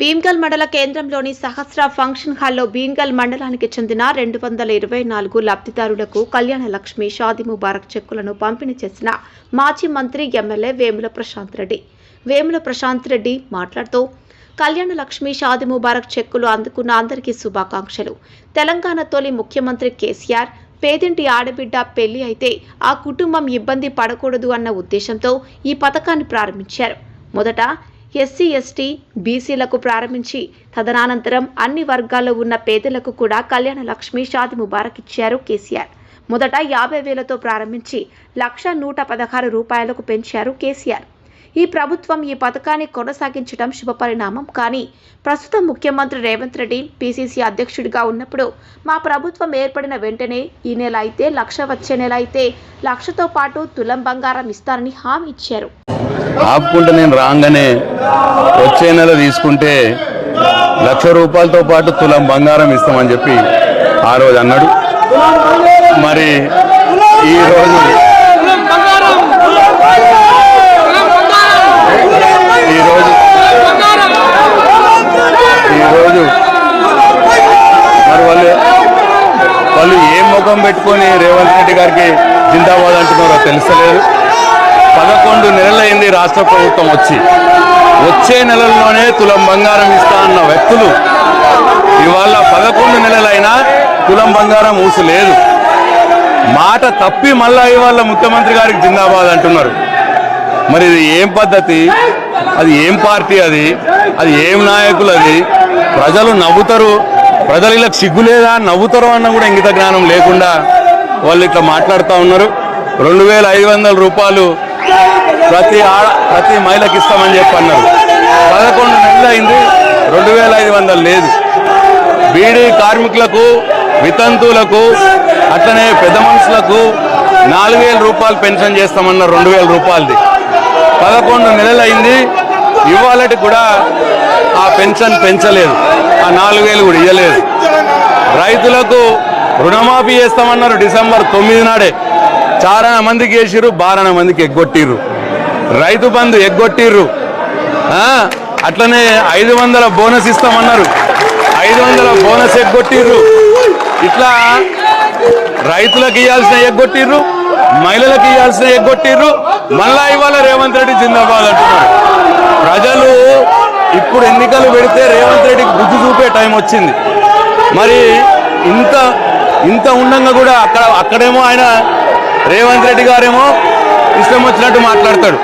భీమ్గల్ మండల కేంద్రంలోని సహస్ర ఫంక్షన్ హాల్లో భీమ్గల్ మండలానికి చెందిన రెండు వందల ఇరవై నాలుగు లబ్ధిదారులకు కళ్యాణ లక్ష్మి షాది ముబారక్ చెక్కులను పంపిణీ చేసిన మాజీ మంత్రి ఎమ్మెల్యే వేముల ప్రశాంత్ రెడ్డి. వేముల ప్రశాంత్ రెడ్డి మాట్లాడుతూ కళ్యాణ లక్ష్మి షాది ముబారక్ చెక్కులు అందుకున్న అందరికీ శుభాకాంక్షలు. తెలంగాణ తొలి ముఖ్యమంత్రి కేసీఆర్ పేదింటి ఆడబిడ్డ పెళ్ళి అయితే ఆ కుటుంబం ఇబ్బంది పడకూడదు అన్న ఉద్దేశంతో ఈ పథకాన్ని ప్రారంభించారు. మొదట ఎస్సీ ఎస్టీ బీసీలకు ప్రారంభించి తదనానంతరం అన్ని వర్గాల్లో ఉన్న పేదలకు కూడా కళ్యాణ లక్ష్మి షాది ముబారక్ ఇచ్చారు కేసీఆర్. మొదట యాభై వేలతో ప్రారంభించి లక్ష నూట పదహారు రూపాయలకు పెంచారు కేసీఆర్. ఈ ప్రభుత్వం ఈ పథకాన్ని కొనసాగించడం శుభపరిణామం. కానీ ప్రస్తుతం ముఖ్యమంత్రి రేవంత్ రెడ్డి పీసీసీ అధ్యక్షుడిగా ఉన్నప్పుడు మా ప్రభుత్వం ఏర్పడిన వెంటనే ఈ నెల అయితే లక్ష వచ్చే నెల అయితే లక్షతో పాటు తులం బంగారం ఇస్తారని హామీ ఇచ్చారు. ఆపుకుంటే నేను రాగానే వచ్చే నెల తీసుకుంటే లక్ష రూపాయలతో పాటు తులం బంగారం ఇస్తామని చెప్పి ఆ రోజు అన్నాడు. మరి ఈ రోజు ఈ రోజు ఈ రోజు మరి వాళ్ళు వాళ్ళు ఏ ముఖం పెట్టుకొని రేవంత్ రెడ్డి గారికి జిందాబాద్ అంటున్నారో తెలుసలేదు పదకొండు నెలలైంది రాష్ట్ర ప్రభుత్వం వచ్చి. వచ్చే నెలల్లోనే తులం బంగారం ఇస్తా అన్న వ్యక్తులు. ఇవాళ పదకొండు నెలలైనా తులం బంగారం ఊసలేదు. మాట తప్పి మళ్ళా ఇవాళ ముఖ్యమంత్రి గారికి జిందాబాద్ అంటున్నారు. మరి ఇది ఏం పద్ధతి? అది ఏం పార్టీ అది? అది ఏం నాయకులు అది? ప్రజలు నవ్వుతారు. ప్రజలు ఇలా సిగ్గు లేదా నవ్వుతారు అన్న కూడా ఇంగిత జ్ఞానం లేకుండా వాళ్ళు ఇట్లా మాట్లాడుతూ ఉన్నారు. రెండు వేల ఐదు వందల రూపాయలు ప్రతి ఆడ ప్రతి మహిళకి ఇస్తామని చెప్పి అన్నారు. పదకొండు నెలలు అయింది రెండు వేల ఐదు వందలు లేదు. బీడీ కార్మికులకు వితంతువులకు అట్లనే పెద్ద మనుషులకు నాలుగు వేల రూపాయలు పెన్షన్ చేస్తామన్నారు రెండు వేల రూపాయలది. పదకొండు నెలలు అయింది ఇవాళటి కూడా ఆ పెన్షన్ పెంచలేదు. ఆ నాలుగు వేలు కూడా ఇవ్వలేదు రైతులకు రుణమాఫీ చేస్తామన్నారు డిసెంబర్ తొమ్మిది నాడే. చారణ మందికి వేసిర్రు బారణ మందికి ఎగ్గొట్టిర్రు. రైతు బంధు ఎగ్గొట్టిర్రు. అట్లనే ఐదు వందల బోనస్ ఇస్తామన్నారు. ఐదు వందల బోనస్ ఎగ్గొట్టిర్రు. ఇట్లా రైతులకు ఇవ్వాల్సిన ఎగ్గొట్టిర్రు మహిళలకు ఇవ్వాల్సిన ఎగ్గొట్టిర్రు. మళ్ళా ఇవాళ రేవంత్ రెడ్డి జిందాబాద్ అంటున్నారు. ప్రజలు ఇప్పుడు ఎన్నికలు పెడితే రేవంత్ రెడ్డికి బుద్ధి చూపే టైం వచ్చింది. మరి ఇంత ఇంత ఉండంగా కూడా అక్కడ అక్కడేమో ఆయన రేవంత్ రెడ్డి గారేమో ఇష్టం వచ్చినట్టు మాట్లాడతాడు.